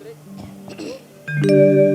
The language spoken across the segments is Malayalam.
Three, two,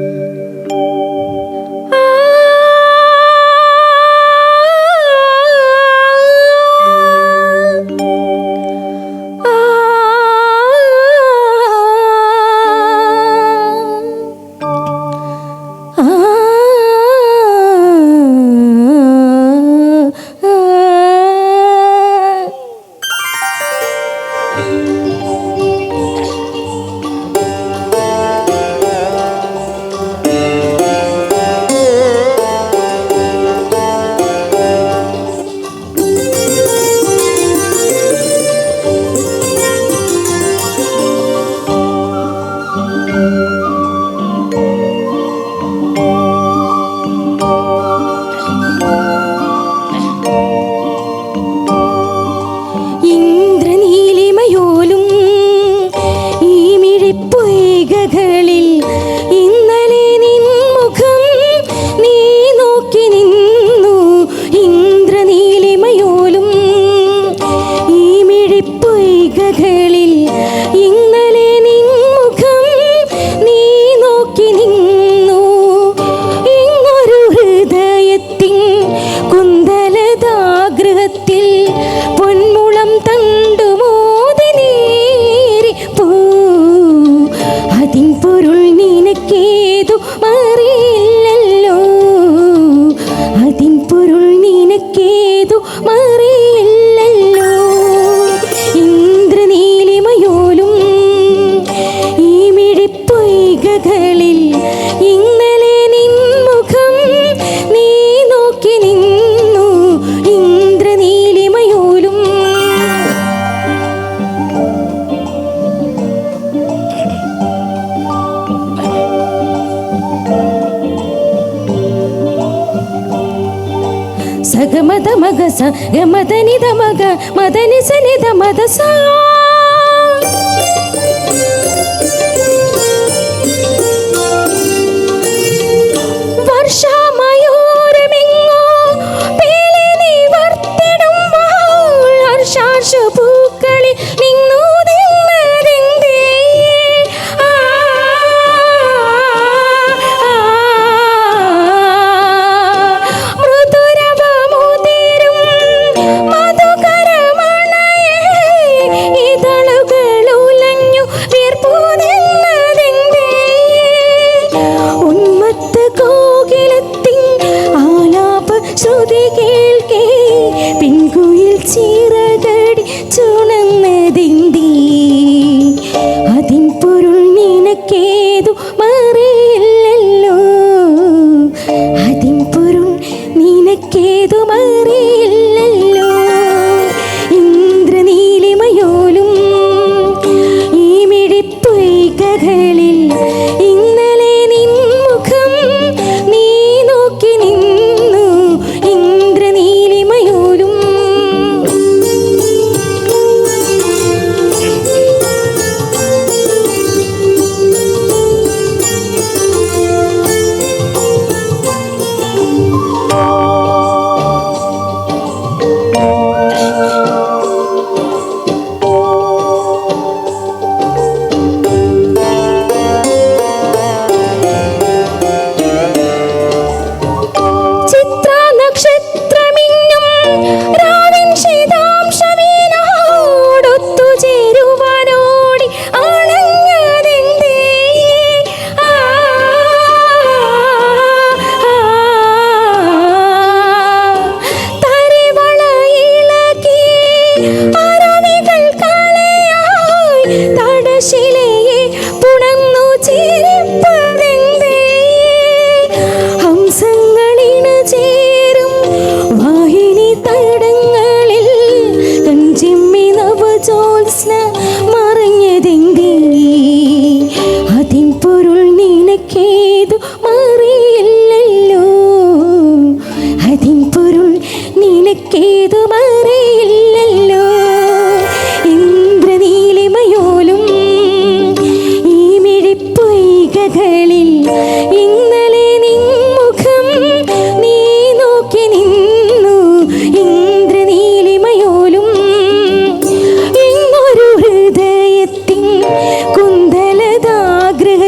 പൊരുൾ നിനക്കേതു മറിയില്ല. గమద మగ స గమదని దమగ మదని సని దమద సా കേൾക്കേ. പിൻകുയിൽ ചീറകടി ചുണന്നതിൻ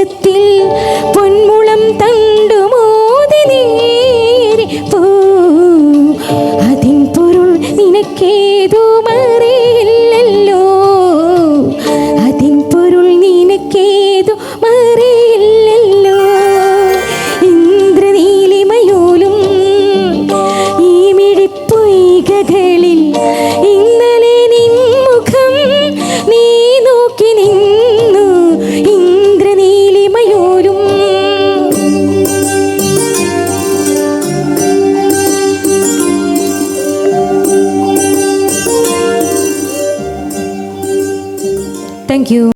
ഹൃദയത്തിൽ പൊന്മുളം തണ്ടുമോതി നേരെ പോ. അതിൻ പൊരുൾ നിനക്കേതോ മറിയില്ലല്ലോ. ഈ താങ്ക് യു